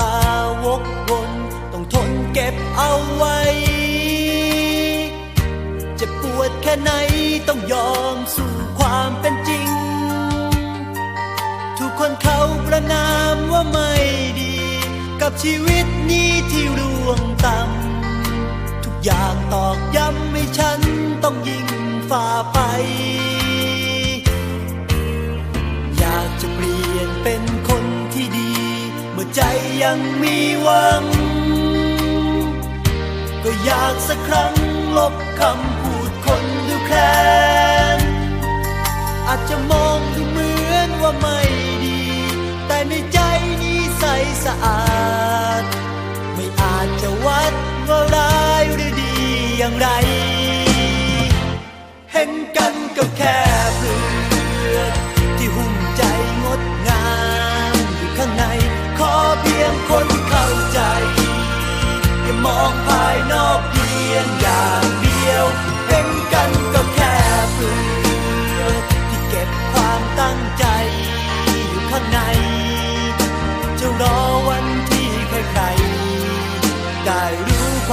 ตาวกวนต้องทนเก็บเอาไว้ จะปวดแค่ไหนต้องยอมสู่ความเป็นจริง ทุกคนเขาประนามว่าไม่ดี กับชีวิตนี้ที่ร่วงต่ำทุกอย่างตอกย้ำให้ฉันต้องยิ่งฝ่าไป ยังมีหวัง ก็อยากสักครั้งลบคำพูดคนดูแคลนอาจจะมองดูเหมือนว่าไม่ดี แต่ในใจนี้ใสสะอาด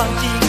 รู้ค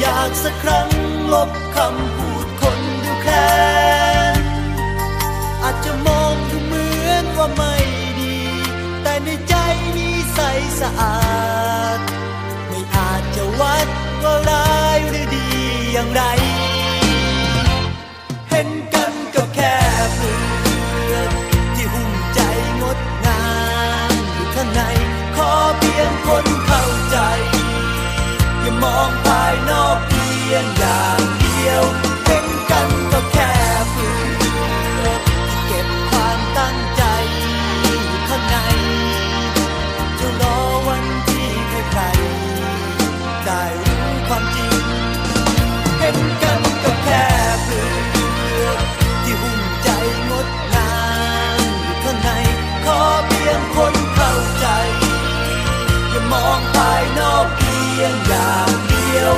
อยากสักครั้งลบคำพูดคนดูแคลนอาจจะมองดูเหมือนว่าไม่ดี แต่ในใจนี้ใสสะอาด ไม่อาจจะวัดว่าร้ายหรือดีอย่างไร ยงอย่างเดียวเห็นกันก็แค่เปลือกที่เก็บความตั้งใจอยู่ข้างในจะรอวันที่ใครๆได้รู้ความจริงเห็นกันก็แค่เปลือกที่หุ้มใจงดงามอยู่ข้างในขอเพียงคนเข้าใจอย่ามองภายนอกเพียงอย่างเดียว